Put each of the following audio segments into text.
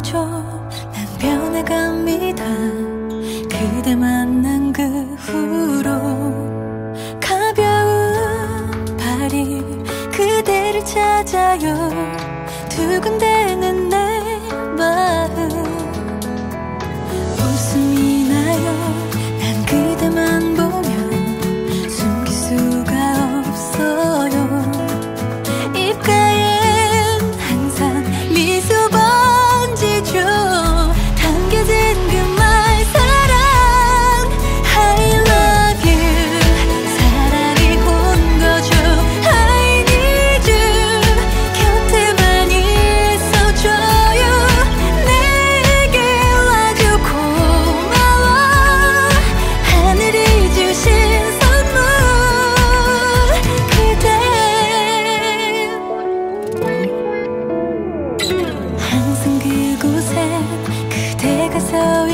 알려줘. 난 변해갑니다. 그대 만난 그 후로. 가벼운 발이 그대를 찾아요. 두근대는 내 마음.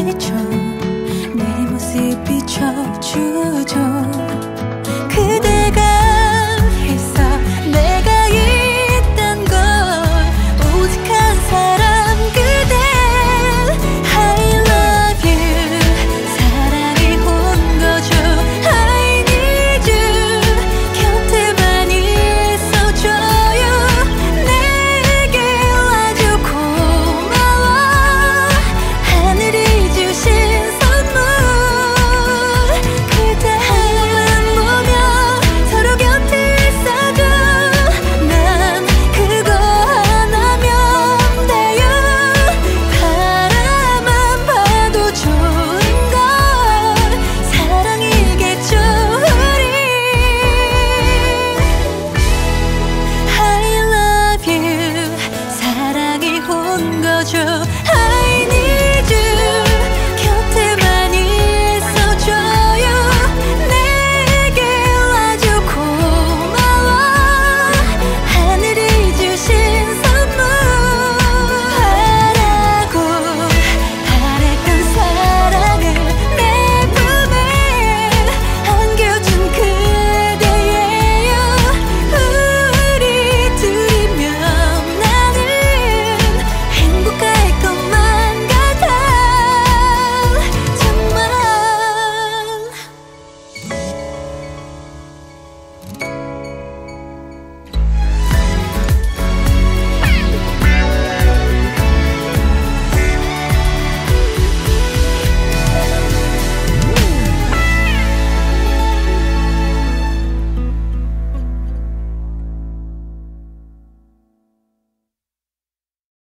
비춰 내 모습 비춰주